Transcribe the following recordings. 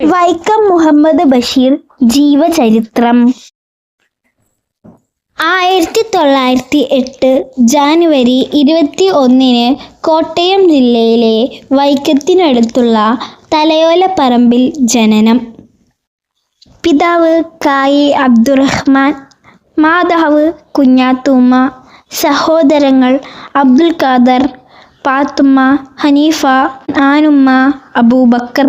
വൈക്കം മുഹമ്മദ് ബഷീർ ജീവചരിത്രം. ആയിരത്തി തൊള്ളായിരത്തി എട്ട് ജാനുവരി ഇരുപത്തി ഒന്നിന് കോട്ടയം ജില്ലയിലെ വൈക്കത്തിനടുത്തുള്ള തലയോലപ്പറമ്പിൽ ജനനം. പിതാവ് കായി അബ്ദുറഹ്മാൻ മാതാവ് കുഞ്ഞാത്തൂമ്മ സഹോദരങ്ങൾ അബ്ദുൽ ഖാദർ പാത്തുമ്മ ഹനീഫ ആനുമ്മ അബൂബക്കർ.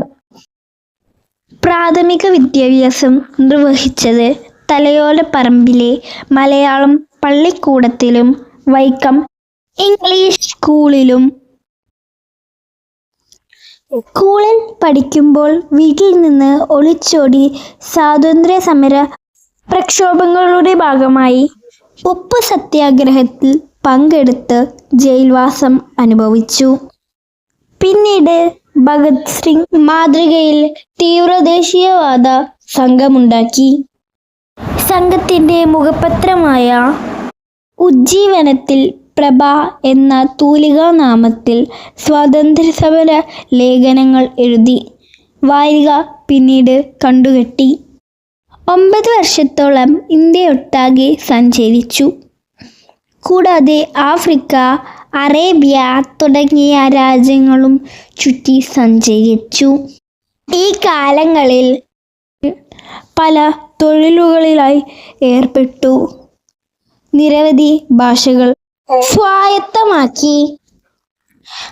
പ്രാഥമിക വിദ്യാഭ്യാസം നിർവഹിച്ചത് തലയോലപ്പറമ്പിലെ മലയാളം പള്ളിക്കൂടത്തിലും വൈക്കം ഇംഗ്ലീഷ് സ്കൂളിലും. സ്കൂളിൽ പഠിക്കുമ്പോൾ വീട്ടിൽ നിന്ന് ഒളിച്ചോടി സ്വാതന്ത്ര്യ സമര പ്രക്ഷോഭങ്ങളുടെ ഭാഗമായി ഉപ്പ് സത്യാഗ്രഹത്തിൽ പങ്കെടുത്ത് ജയിൽവാസം അനുഭവിച്ചു. പിന്നീട് ഭഗത് സിംഗ് മാതൃകയിൽ തീവ്രദേശീയവാദ സംഘമുണ്ടാക്കി. സംഘത്തിന്റെ മുഖപത്രമായ ഉജ്ജീവനത്തിൽ പ്രഭ എന്ന തൂലികാ നാമത്തിൽ സ്വാതന്ത്ര്യസമര ലേഖനങ്ങൾ എഴുതി വാരിക പിന്നീട് കണ്ടുകെട്ടി. ഒമ്പത് വർഷത്തോളം ഇന്ത്യയൊട്ടാകെ സഞ്ചരിച്ചു. കൂടാതെ ആഫ്രിക്ക അറേബ്യ തുടങ്ങിയ രാജ്യങ്ങളും ചുറ്റി സഞ്ചരിച്ചു. ഈ കാലങ്ങളിൽ പല തൊഴിലുകളിലായി ഏർപ്പെട്ടു. നിരവധി ഭാഷകൾ സ്വായത്തമാക്കി.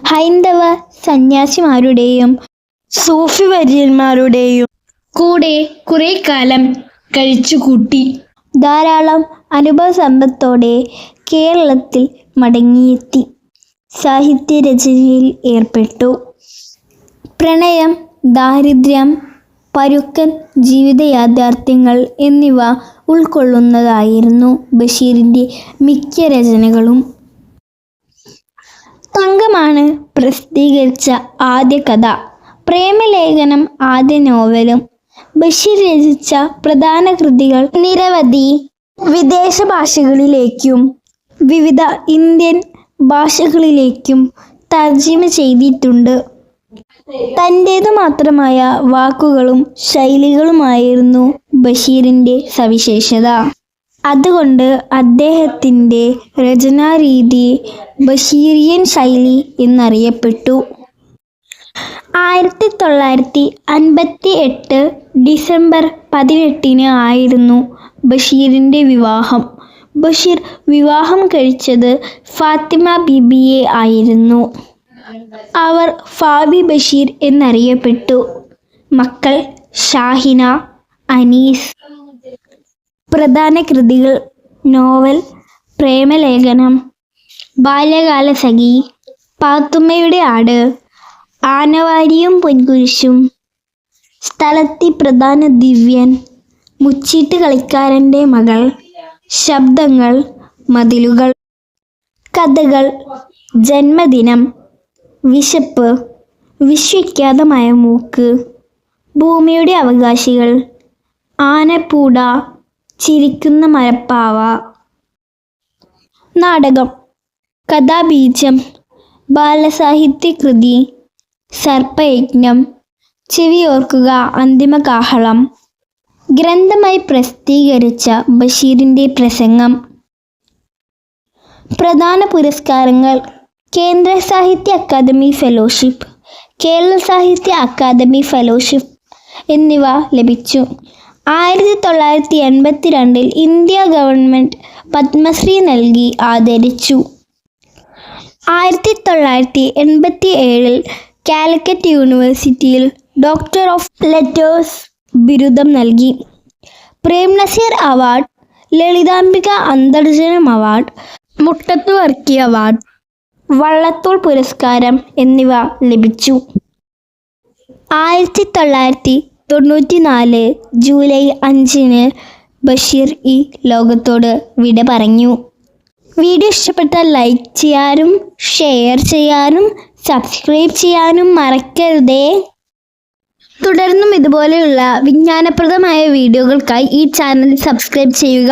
ഹൈന്ദവ സന്യാസിമാരുടെയും സൂഫി വര്യന്മാരുടെയും കൂടെ കുറെ കാലം കഴിച്ചുകൂട്ടി. ധാരാളം അനുഭവ സമ്പത്തോടെ കേരളത്തിൽ മടങ്ങിയെത്തി. സാഹിത്യരചനയിൽ ഏർപ്പെട്ടു. പ്രണയം ദാരിദ്ര്യം പരുക്കൻ ജീവിത യാഥാർത്ഥ്യങ്ങൾ എന്നിവ ഉൾക്കൊള്ളുന്നതായിരുന്നു ബഷീറിന്റെ മിക്ക രചനകളും. തങ്കമാണ് പ്രസിദ്ധീകരിച്ച ആദ്യ കഥ. പ്രേമലേഖനം ആദ്യ നോവലും. ബഷീർ രചിച്ച പ്രധാന കൃതികൾ നിരവധി വിദേശ ഭാഷകളിലേക്കും വിവിധ ഇന്ത്യൻ ഭാഷകളിലേക്കും തർജിമ ചെയ്തിട്ടുണ്ട്. തന്റേതു മാത്രമായ വാക്കുകളും ശൈലികളുമായിരുന്നു ബഷീറിന്റെ സവിശേഷത. അതുകൊണ്ട് അദ്ദേഹത്തിന്റെ രചനാരീതി ബഷീറിയൻ ശൈലി എന്നറിയപ്പെട്ടു. ആയിരത്തി തൊള്ളായിരത്തി അൻപത്തി എട്ട് ഡിസംബർ പതിനെട്ടിന് ആയിരുന്നു ബഷീറിന്റെ വിവാഹം. ബഷീർ വിവാഹം കഴിച്ചത് ഫാത്തിമ ബിബിയെ ആയിരുന്നു. അവർ ഫാബി ബഷീർ എന്നറിയപ്പെട്ടു. മക്കൾ ഷാഹിന അനീസ്. പ്രധാന കൃതികൾ നോവൽ പ്രേമലേഖനം ബാല്യകാല സഖി പാത്തുമ്മയുടെ ആട് ആനവാരിയും പൊൻകുരിശും സ്ഥലത്തി പ്രധാന ദിവ്യൻ മുച്ചീട്ട് കളിക്കാരന്റെ മകൾ ശബ്ദങ്ങൾ മതിലുകൾ കഥകൾ ജന്മദിനം വിശപ്പ് വിശ്വഖ്യാതമായ മൂക്ക് ഭൂമിയുടെ അവകാശികൾ ആനപ്പൂട ചിരിക്കുന്ന മരപ്പാവ. നാടകം കഥാബീജം ബാലസാഹിത്യകൃതി സർപ്പയജ്ഞം ചെവിയോർക്കുക അന്തിമ കാഹളം ഗ്രന്ഥമായി പ്രസിദ്ധീകരിച്ച ബഷീറിന്റെ പ്രസംഗം. പ്രധാന പുരസ്കാരങ്ങൾ കേന്ദ്ര സാഹിത്യ അക്കാദമി ഫെലോഷിപ്പ് കേരള സാഹിത്യ അക്കാദമി ഫെലോഷിപ്പ് എന്നിവ ലഭിച്ചു. ആയിരത്തി തൊള്ളായിരത്തി എൺപത്തി രണ്ടിൽ ഇന്ത്യ ഗവൺമെന്റ് പത്മശ്രീ നൽകി ആദരിച്ചു. ആയിരത്തി തൊള്ളായിരത്തി എൺപത്തി ഏഴിൽ കാലിക്കറ്റ് യൂണിവേഴ്സിറ്റിയിൽ ഡോക്ടർ ഓഫ് ലെറ്റേഴ്സ് ബിരുദം നൽകി. Prem Nazir award Lalithambika Antharjanam award Muttathu Varkey award Vallathol പുരസ്കാരം എന്നിവ ലഭിച്ചു. ആയിരത്തി തൊള്ളായിരത്തി തൊണ്ണൂറ്റി നാല് ജൂലൈ അഞ്ചിന് ബഷീർ ഈ ലോകത്തോട് വിട പറഞ്ഞു. വീഡിയോ ഇഷ്ടപ്പെട്ടാൽ ലൈക്ക് ചെയ്യാനും ഷെയർ ചെയ്യാനും സബ്സ്ക്രൈബ് ചെയ്യാനും മറക്കരുതേ. തുടർന്നും ഇതുപോലെയുള്ള വിജ്ഞാനപ്രദമായ വീഡിയോകൾക്കായി ഈ ചാനൽ സബ്സ്ക്രൈബ് ചെയ്യുക.